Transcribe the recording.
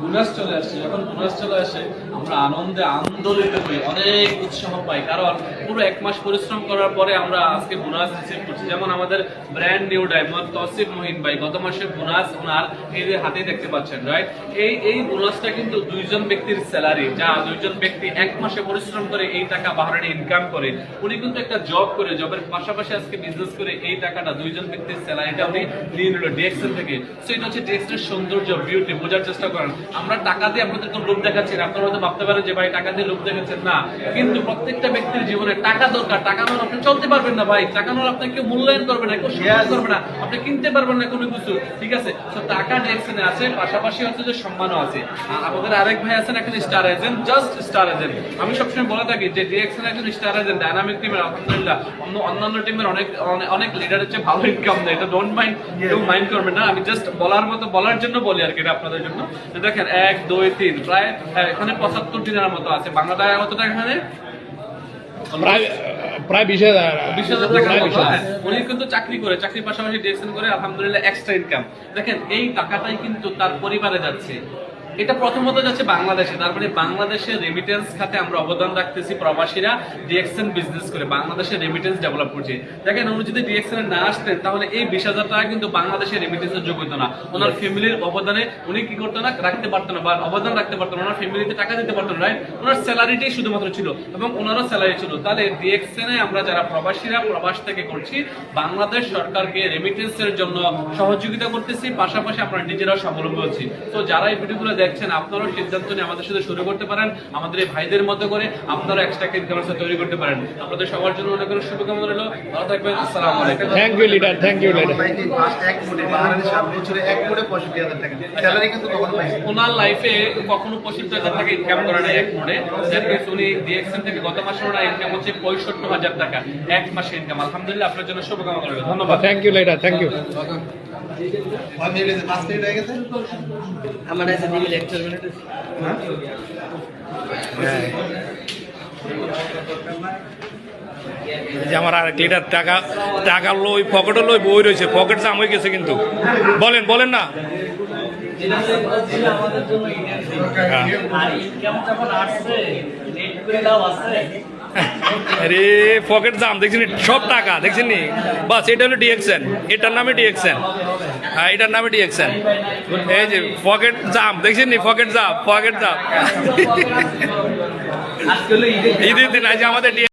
Bonus চলে আসছে। যখন বোনাস চলে আসে, আমরা আনন্দে আন্দোলিত হই, অনেক উৎসাহ পাই। কারণ পুরো এক মাস পরিশ্রম করার পরে আমরা আজকে বোনাস রিসিভ করছি। যেমন আমাদের brand new diamond Tasif Mohin ভাই গত মাসের বোনাস ওনার এই যে হাতে দেখতে পাচ্ছেন রাইট এই এই বোনাসটা কিন্তু দুইজন ব্যক্তির স্যালারি যা দুইজন ব্যক্তি এক মাসে পরিশ্রম করে এই টাকা বাহারে ইনকাম করে। উনি কিন্তু একটা জব করে জবের পাশাপাশি আজকে বিজনেস করে এই টাকাটা দুইজন ব্যক্তির স্যালারিটা উনি নিয়ে নিল ডিএক্সএল থেকে। সো এটা হচ্ছে ডিএক্সএল সৌন্দর্য বিউটি বোঝার চেষ্টা করেন। আমরা টাকা দিয়ে আপনাদের কোনো লোভ দেখাচ্ছি আপনারা হয়তো ভাবতে পারেন যে ভাই টাকা দিয়ে লোভ দেখাচ্ছেন না। কিন্তু প্রত্যেকটা ব্যক্তির জীবনে টাকা দরকার। টাকা নয় আপনি চলতে পারবেন না ভাই। টাকা নয় আপনাকে কেউ মূল্যায়ন করবে না কেউ সম্মান করবে না। আপনি কিনতে পারবেন না কোনো কিছু। ঠিক আছে? তো টাকা ডিএক্সএল আছে। পাশাপাশি হচ্ছে যে সম্মানও আছে। আর আমাদের আরেক ভাই আছেন এখন star agent just star agent আমি সবসময় বলে থাকি যে ডিএক্সএল একজন স্টার এজেন্ট ডায়নামিক টিমের আলহামদুলিল্লাহ। অন্য অন্যান্য টিমের অনেক অনেক- লিডার হচ্ছে ভালো ইনকাম দেয় এটা ডোন্ট মাইন্ড কেউ মাইন্ড করবে না। আমি জাস্ট বলার মতো বলার জন্য বলি আর কি এটা আপনাদের জন্য। দেখেন এক দুই তিন প্রায় হ্যাঁ, এখানে পঁচাত্তর দিনের মতো আছে বাংলা টাকা কত টাকা এখানে প্রায় বিশ হাজার বিশ হাজার। হ্যাঁ। উনি কিন্তু চাকরি করে চাকরির পাশাপাশি করে আলহামদুলিল্লাহ এক্সট্রা ইনকাম দেখেন এই টাকাটাই কিন্তু তার পরিবারে যাচ্ছে এটা প্রথমত যাচ্ছে বাংলাদেশে। তার মানে বাংলাদেশের রেমিটেন্স খাতে আমরা অবদান রাখতেছি প্রবাসীরা ডিএক্সএন বিজনেস করে বাংলাদেশের রেমিটেন্স ডেভেলপ করছে। দেখেন উনি যদি ডিএক্সএন না আসতেন তাহলে এই বিশ হাজার টাকা কিন্তু বাংলাদেশের রেমিটেন্সের যোগ হতো না। ওনার ফ্যামিলির অবদানে উনি কি করতো না রাখতে পারতো না বা অবদান রাখতে পারতো না। ওনার ফ্যামিলিতে টাকা দিতে পারতো না রাইট ওনার স্যালারিটাই শুধুমাত্র ছিল এবং ওনারও স্যালারি ছিল। তাহলে ডিএক্সএন এ আমরা যারা প্রবাসীরা প্রবাস থেকে করছি বাংলাদেশ সরকারকে রেমিটেন্সের জন্য সহযোগিতা করতেছি। পাশাপাশি আমরা নিজেরাও স্বাবলম্বী হচ্ছি। তো যারা এই ভিডিওগুলো দেখছেন আপনারাও সিদ্ধান্ত নিয়ে আমাদের সাথে শুরু করতে পারেন আমাদের এই ভাইদের মতো করে আপনারা এক্সট্রা ইনকাম তৈরি করতে পারেন। আপনাদের সবার জন্য অনেক অনেক শুভকামনা রইল। ভালো থাকবেন আসসালামু আলাইকুম। Thank you leader thank you leader এক কোটি বাহারের সাত বছরে এক কোটি পঁয়ষট্টি হাজার টাকা। স্যালারি কিন্তু কখনো পাইছে ওনার লাইফে কখনো পঁচিশ হাজার টাকা ইনকাম করে না এক মোড়ে দ্যাট মিনস উনি ডিএক্সএন থেকে গত মাসে ওনার ইনকাম হচ্ছে পঁয়ষট্টি হাজার টাকা। এক মাসে ইনকাম আলহামদুলিল্লাহ আপনার জন্য শুভকামনা রইল। ধন্যবাদ। Thank you leader thank you আমার আর দিবি লেকচার মিনিট যে আমার আরেক লিডার টাকা টাকা লই পকেটও লই বই রয়েছে। পকেট জাম হয়ে গেছে কিন্তু। বলেন বলেন না। আমাদের জন্য। আর ইনকাম যখন আসছে নেট করে লাভ আছে। আরে পকেট জাম দেখছেন সব টাকা দেখছেন নি? বাস এটা হলো ডিএক্সএন এটার নামে ডিএক্সএন হ্যাঁ এটার নামে ডিএক্সএন এই যে পকেট জাম দেখছেন নি? পকেট জাম পকেট জাম ঈদের দিন আজ আমাদের